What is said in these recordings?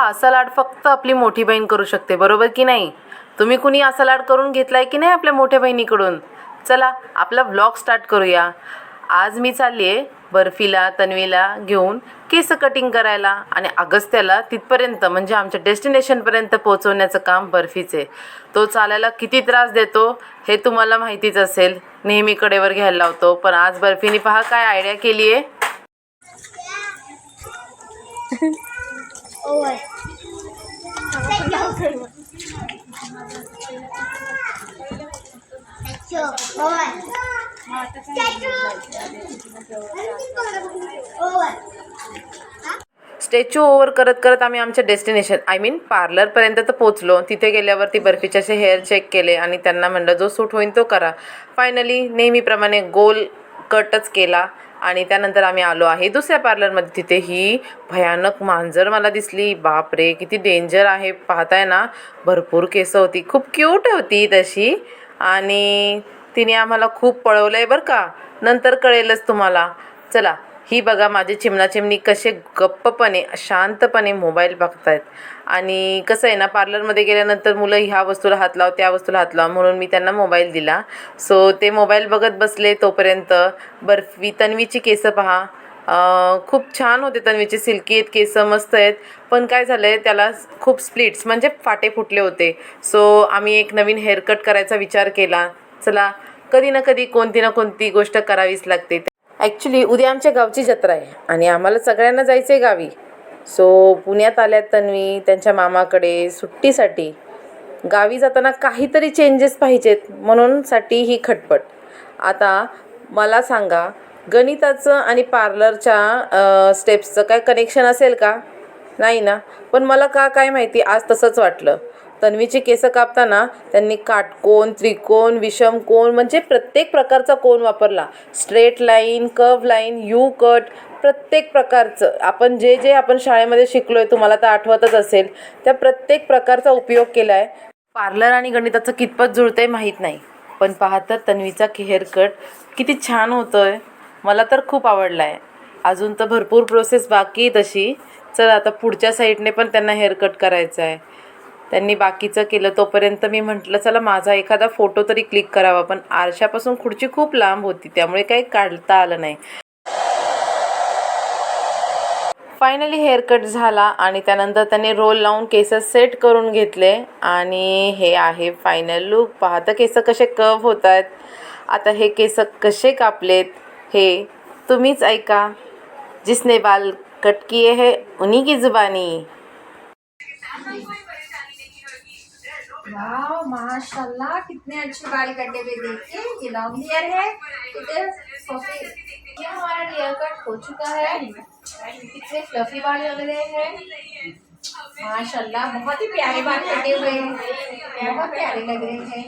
हा सलाड फक्त आपली मोठी बहीण करू शकते बरोबर की नाही? तुम्ही कुणी हा सलाड करून घेतलाय की नाही आपल्या मोठ्या बहिणीकडून? चला आपला व्लॉग स्टार्ट करूया. आज मी चालली आहे बर्फीला तन्वीला घेऊन केस कटिंग करायला आणि अगस्त्याला तिथपर्यंत म्हणजे आमच्या डेस्टिनेशनपर्यंत पोहोचवण्याचं काम बर्फीचे. तो चालायला किती त्रास देतो हे तुम्हाला माहितीच असेल. नेहमी कडेवर घ्यायला लावतो. पण आज बर्फीने पहा काय आयडिया केली आहे ओव्हर ओव्हर स्टॅच्यू ओव्हर करत करत आम्ही आमच्या डेस्टिनेशन आय मीन पार्लरपर्यंत तर पोचलो तिथे गेल्यावरती बर्फीचे असे हेअर चेक केले आणि त्यांना म्हणलं जो सूट होईल तो करा. फायनली नेहमीप्रमाणे गोल कटच केला. आणि त्यानंतर आम्ही आलो आहे दुसऱ्या पार्लरमध्ये. तिथे ही भयानक मांजर मला दिसली. बापरे किती डेंजर आहे. पाहताय ना भरपूर केस होती. खूप क्यूट होती तशी. आणि तिने आम्हाला खूप पळवलं आहे बरं का. नंतर कळेलच तुम्हाला. चला ही बघा माझे चिमणाचिमणी कसे गप्पपणे शांतपणे मोबाईल बघतायत. आणि कसं आहे ना पार्लरमध्ये गेल्यानंतर मुलं ह्या वस्तूला हात लाव त्या वस्तूला हात लाव म्हणून मी त्यांना मोबाईल दिला. सो ते मोबाईल बघत बसले तोपर्यंत. बर्फी तन्वीची केसं पहा. खूप छान होते तन्वीचे सिल्की आहेत केस मस्त आहेत. पण काय झालं आहे त्याला खूप स्प्लिट्स म्हणजे फाटे फुटले होते. सो आम्ही एक नवीन हेअरकट करायचा विचार केला. चला कधी ना कधी कोणती ना कोणती गोष्ट करावीच लागते. ॲक्च्युली उद्या आमच्या गावची जत्रा आहे आणि आम्हाला सगळ्यांना जायचं आहे गावी. सो पुण्यात आल्यात तन्वी त्यांच्या मामाकडे सुट्टीसाठी. गावी जाताना काहीतरी चेंजेस पाहिजेत म्हणूनसाठी ही खटपट. आता मला सांगा गणिताचं आणि पार्लरच्या स्टेप्सचं काय कनेक्शन असेल का? नाही ना? पण मला का काय माहिती? आज तसंच वाटलं. तन्वीचे केसं कापताना त्यांनी काटकोन त्रिकोण विषमकोन म्हणजे प्रत्येक प्रकारचा कोण वापरला? Straight line curve line U cut प्रत्येक प्रकारचं. आपण जे जे आपण शाळेमध्ये शिकलो आहे तुम्हाला तर आठवतच असेल त्या प्रत्येक प्रकारचा उपयोग केला आहे पार्लर आणि गणिताचं कितपत जुळतंय माहीत नाही. पण पाहता तन्वीचा हेअर कट किती छान होतो आहे मला तर खूप आवडला आहे अजून तर भरपूर प्रोसेस बाकी आहे तशी चल आता पुढच्या साईडने पण त्यांना हेअर कट करायचं आहे त्यांनी बाकीचं केलं तोपर्यंत मी म्हटलं चला माझा एखादा फोटो तरी क्लिक करावा. पण आरशापासून खुर्ची खूप लांब होती त्यामुळे काही काढता आलं नाही. फायनली हेअरकट झाला आणि त्यानंतर त्याने रोल लावून केस सेट करून घेतले आणि हे आहे फायनल लुक पाहता केस कसे कव होत आहेत आता हे केस कसे कापलेत हे तुम्हीच ऐका. जिसने बाल कट किए है उन्हीं की जुबानी. वाह माशाल्लाह, कितने अच्छे बाल कटे हुए देखिए, ये लॉन्ग हेयर है इधर सोफे ये हमारा हेयर कट हो चुका है, कितने फ्लफी बाल लग रहे हैं, माशाल्लाह, बहुत ही प्यारे बाल कटे हुए हैं, बहुत प्यारे लग रहे हैं,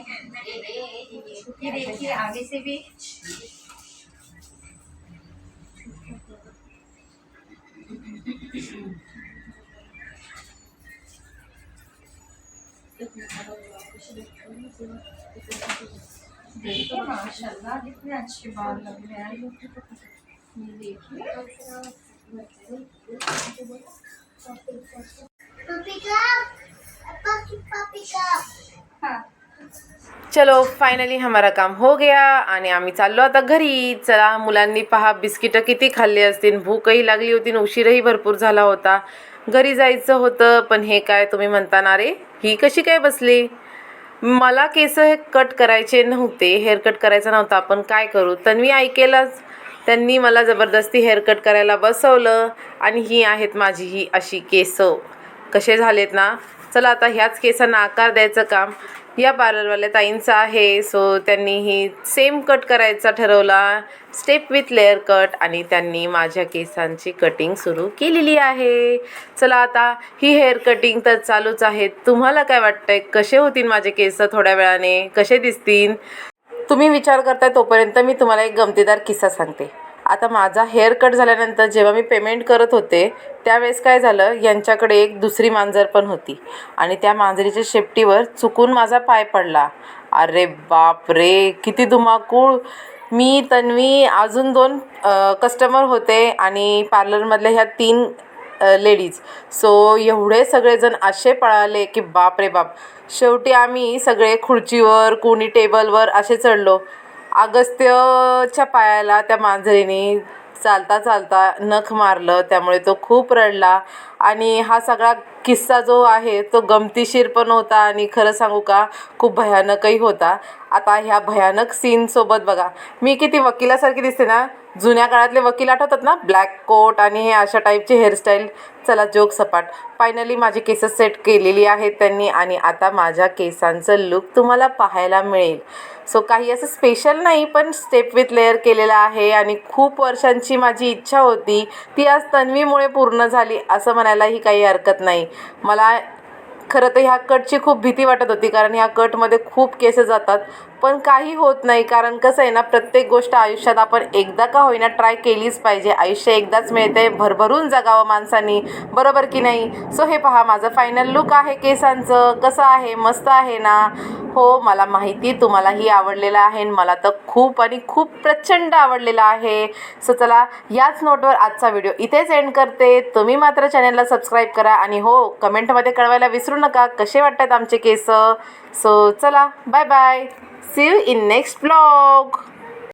ये देखिए आगे से भी देखिए माशाल्लाह कितने अच्छे बाल लग रहे हैं ये देखिए पपी कप पपी कप चलो फायनली हमारा काम हो गया आणि आम्ही चाललो आता घरी. चला मुलांनी पहा बिस्किटं किती खाल्ली असतील. भूकही लागली होती आणि उशीरही भरपूर झाला होता. घरी जायचं होतं पण हे काय तुम्ही म्हणता ना रे? ही कशी काय बसली? मला केस हे कट करायचे नव्हते हेअर कट करायचा नव्हता आपण काय करू? तन्वी ऐकेलच. त्यांनी मला जबरदस्ती हेअर कट करायला बसवलं आणि ही आहेत माझी ही अशी केस. कसे झालेत ना? चला आता ह्याच केसांना आकार द्यायचं काम. या पार्लरवाल्या ताईंचं आहे. सो त्यांनी ही सेम कट करायचा ठरवला. स्टेप विथ लेअर कट आणि त्यांनी माझ्या केसांची कटिंग सुरू केलेली आहे. चला आता ही हेअर कटिंग तर चालूच आहे. तुम्हाला काय वाटतंय? कसे होतील माझे केस थोड्या वेळाने? कसे दिसतील? तुम्ही विचार करताय तोपर्यंत मी तुम्हाला एक गमतीदार किस्सा सांगते. आता माझा हेअर कट झाल्यानंतर जेव्हा मी पेमेंट करत होते त्यावेळेस काय झालं यांच्याकडे एक दुसरी मांजर पण होती. आणि त्या मांजरीच्या शेपटीवर चुकून माझा पाय पडला. अरे बाप रे किती धुमाकूळ. मी तन्वी अजून दोन कस्टमर होते आणि पार्लरमधल्या ह्या तीन लेडीज सो एवढे सगळेजण असे पळाले की बाप रे बाप. शेवटी आम्ही सगळे खुर्चीवर कोणी टेबलवर असे चढलो. अगस्त्यच्या पायाला त्या मांजरीने चालता चालता नख मारलं त्यामुळे तो खूप रडला. आणि हा सगळा किस्सा जो आहे तो गमतीशीर पण होता आणि खरं सांगू का खूप भयानकही होता. आता ह्या भयानक सीनसोबत बघा. मी किती वकिलासारखी दिसते ना जुन्या काळातले वकील आठवतात ना? ब्लॅक कोट आणि हे अशा टाईपची हेअरस्टाईल चला जोक सपाट. फायनली माझी केसेस सेट केलेली आहेत त्यांनी आणि आता माझ्या केसांचं लुक तुम्हाला पाहायला मिळेल. सो काही असं स्पेशल नाही पण स्टेप विथ लेअर केलेलं आहे आणि खूप वर्षांची माझी इच्छा होती. ती आज तन्वीमुळे पूर्ण झाली असं म्हणायलाही काही हरकत नाही. मला खरं तर ह्या कटची खूप भीती वाटत होती कारण ह्या कटमध्ये खूप केसेस जातात. पण काही होत नाही. कारण कसं आहे ना प्रत्येक गोष्ट आयुष्यात आपण एकदा का होईना ट्राय केलीच पाहिजे. आयुष्य एकदाच मिळते भरभरून जगावं माणसानी. बरोबर की नाही? सो हे पहा माझं फायनल लुक आहे केसांचं. कसं आहे? मस्त आहे ना? हो मला माहिती तुम्हालाही आवडलेलं आहे आणि मला तर खूप आणि खूप प्रचंड आवडलेलं आहे. सो चला याच नोटवर आजचा व्हिडिओ इथेच एंड करते. तुम्ही मात्र चॅनलला सबस्क्राईब करा आणि हो कमेंटमध्ये कळवायला विसरू नका. कसे वाटतात आमचे केस? सो चला bye bye see you in next blog